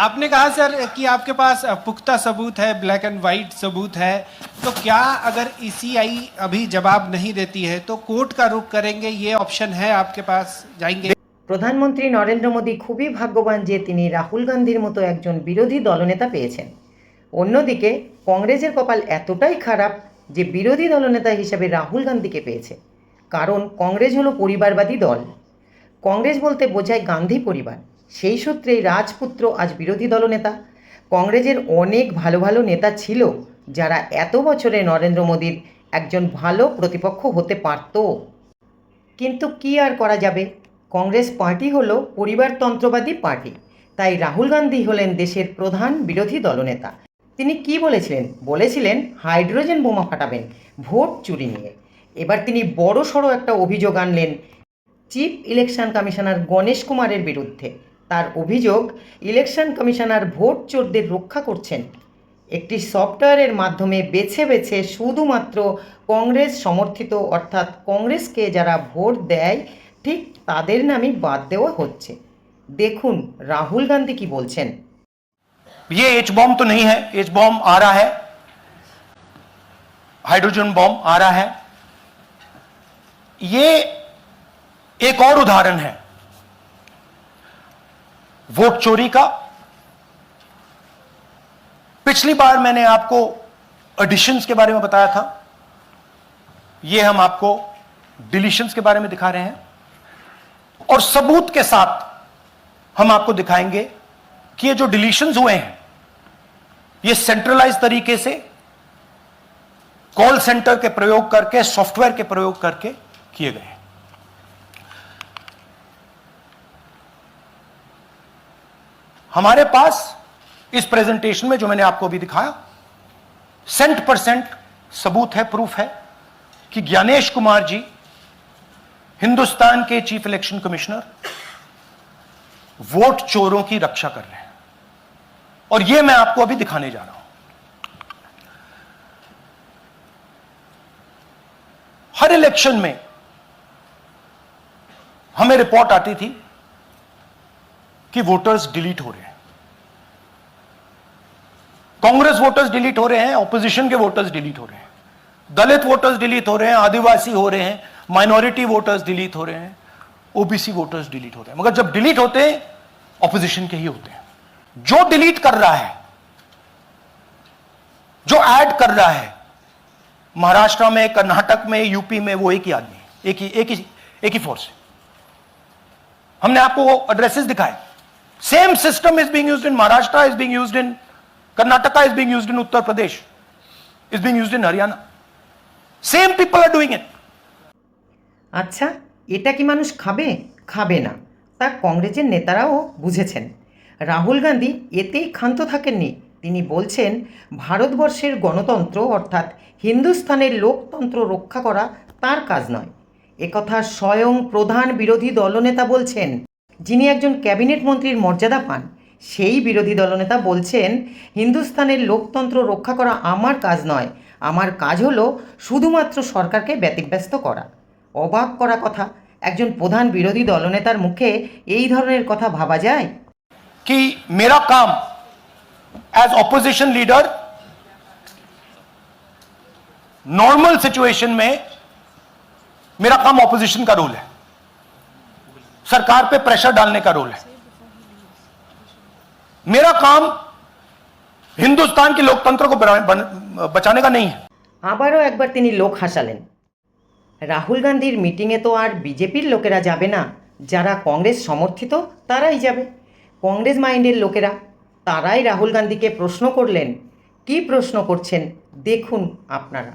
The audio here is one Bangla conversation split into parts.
आपने कहा सर कि आपके पास पुख्ता सबूत है ब्लैक एंड वाइट सबूत है तो क्या अगर ईसीआई e अभी जवाब नहीं देती है तो कोर्ट का रुख करेंगे यह ऑप्शन है आपके पास जाएंगे प्रधानमंत्री नरेंद्र मोदी খুবই ভাগ্যবান যে তিনি রাহুল গান্ধীর মতো একজন বিরোধী দলনেতা পেয়েছেন অন্য দিকে কংগ্রেসের কপাল এতটাই খারাপ যে বিরোধী দলনেতা হিসেবে রাহুল গান্ধীকে পেয়েছে কারণ কংগ্রেস হলো পরিবারবাদী দল কংগ্রেস বলতে বোঝায় গান্ধী পরিবার সেই সূত্রেই রাজপুত্র আজ বিরোধী দলনেতা কংগ্রেসের অনেক ভালো ভালো নেতা ছিল যারা এত বছরে নরেন্দ্র মোদীর একজন ভালো প্রতিপক্ষ হতে পারত কিন্তু কি আর করা যাবে কংগ্রেস পার্টি হল পরিবারতন্ত্রবাদী পার্টি তাই রাহুল গান্ধী হলেন দেশের প্রধান বিরোধী দলনেতা তিনি কি বলেছিলেন বলেছিলেন হাইড্রোজেন বোমা ফাটাবেন ভোট চুরি নিয়ে এবার তিনি বড় সড়ো একটা অভিযোগ আনলেন চিফ ইলেকশন কমিশনার গণেশ কুমারের বিরুদ্ধে তার অভিযোগ ইলেকশন কমিশনার ভোট চোরদের রক্ষা করছেন একটি সফটওয়্যারের মাধ্যমে বেছে বেছে শুধুমাত্র কংগ্রেস সমর্থিত অর্থাৎ কংগ্রেসকে যারা ভোট দেয় ঠিক তাদের নামই বাদ দেওয়া হচ্ছে দেখুন রাহুল গান্ধী কি বলছেন ये एच बॉम्ब तो नहीं है एच बॉम्ब आ रहा है हाइड्रोजन बॉम्ब आ रहा है ये एक और उदाहरण है वोट चोरी का पिछली बार मैंने आपको एडिशंस के बारे में बताया था यह हम आपको डिलीशंस के बारे में दिखा रहे हैं और सबूत के साथ हम आपको दिखाएंगे कि ये जो डिलीशंस हुए हैं ये सेंट्रलाइज तरीके से कॉल सेंटर के प्रयोग करके सॉफ्टवेयर के प्रयोग करके किए गए हैं हमारे पास इस प्रेजेंटेशन में जो मैंने आपको अभी दिखाया सेंट परसेंट सबूत है प्रूफ है कि ज्ञानेश कुमार जी हिंदुस्तान के चीफ इलेक्शन कमिश्नर वोट चोरों की रक्षा कर रहे हैं और यह मैं आपको अभी दिखाने जा रहा हूं हर इलेक्शन में हमें रिपोर्ट आती थी कि वोटर्स डिलीट हो रहे हैं कांग्रेस वोटर्स डिलीट हो रहे हैं ऑपोजिशन के वोटर्स डिलीट हो रहे हैं दलित वोटर्स डिलीट हो रहे हैं आदिवासी हो रहे हैं माइनॉरिटी वोटर्स डिलीट हो रहे हैं ओबीसी वोटर्स डिलीट हो रहे हैं मगर जब डिलीट होते हैं ऑपोजिशन के ही होते हैं जो डिलीट कर रहा है जो ऐड कर रहा है महाराष्ट्र में कर्नाटक में यूपी में वो एक ही आदमी एक ही एक ही एक ही फोर्स है हमने आपको एड्रेसेस दिखाए Same system is being used in Maharashtra, is being used in Karnataka, is being used in Uttar Pradesh, is being used in Haryana. Same people are doing it. আচ্ছা এটা কি মানুষ খাবে খাবে না তা কংগ্রেসের নেতারাও বুঝেছেন রাহুল গান্ধী এতেই ক্ষান্ত থাকেননি তিনি বলছেন ভারতবর্ষের গণতন্ত্র অর্থাৎ হিন্দুস্থানের লোকতন্ত্র রক্ষা করা তার কাজ নয় একথা স্বয়ং প্রধান বিরোধী দলনেতা বলছেন যিনি একজন ক্যাবিনেট মন্ত্রীর মর্যাদা পান সেই বিরোধী দলনেতা বলছেন হিন্দুস্তানের লোকতন্ত্র রক্ষা করা আমার কাজ নয় আমার কাজ হলো শুধুমাত্র সরকারকে ব্যতিব্যস্ত করা অবাক করা কথা একজন প্রধান বিরোধী দলনেতার মুখে এই ধরনের কথা ভাবা যায় কি মেরা কাম as opposition leader normal situation মে মেরা কাম অপোজিশন কা রোল হ্যাঁ सरकार पे प्रेशर डालने का रोल है मेरा काम হিন্দুস্তান কি লোকতন্ত্রকে বাঁচানো কা নেই আবারও একবার তিনি লোক হাসালেন রাহুল গান্ধীর মিটিংয়ে তো আর বিজেপির লোকেরা যাবে না যারা কংগ্রেস সমর্থিত তারাই যাবে কংগ্রেস মাইন্ডের লোকেরা তারাই রাহুল গান্ধীকে প্রশ্ন করলেন কি প্রশ্ন করছেন দেখুন আপনারা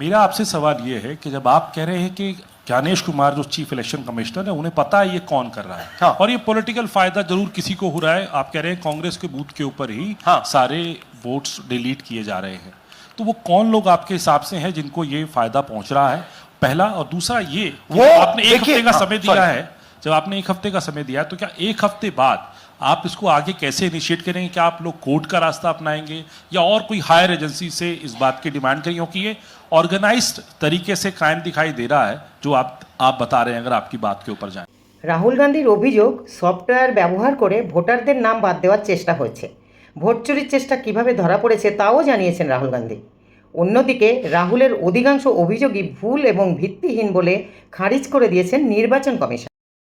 मेरा आपसे सवाल ये है कि जब आप कह रहे हैं कि ज्ञानेश कुमार जो चीफ इलेक्शन कमिश्नर है उन्हें पता है ये कौन कर रहा है हाँ। और ये पॉलिटिकल फायदा जरूर किसी को हो रहा है आप कह रहे हैं कांग्रेस के बूथ के ऊपर ही हाँ। सारे वोट्स डिलीट किए जा रहे हैं तो वो कौन लोग आपके हिसाब से हैं जिनको ये फायदा पहुंच रहा है पहला और दूसरा ये वो आपने एक हफ्ते का समय हाँ, दिया है जब आपने एक हफ्ते का समय दिया तो क्या एक हफ्ते बाद आप इसको आगे कैसे इनिशिएट करेंगे क्या आप लोग कोर्ट का रास्ता अपनाएंगे या और कोई हायर एजेंसी से इस बात की डिमांड करेंगे क्योंकि ये ऑर्गेनाइज तरीके से कायम दिखाई दे रहा है जो आप आप बता रहे हैं अगर आपकी बात के ऊपर রাহুল গান্ধীর অভিযোগ সফটওয়্যার ব্যবহার করে ভোটারদের নাম বাদ দেওয়ার চেষ্টা হয়েছে ভোট চুরির চেষ্টা কিভাবে ধরা পড়েছে তাও জানিয়েছেন রাহুল গান্ধী অন্যদিকে রাহুলের অধিকাংশ অভিযোগই ভুল এবং ভিত্তিহীন বলে খারিজ করে দিয়েছেন নির্বাচন কমিশন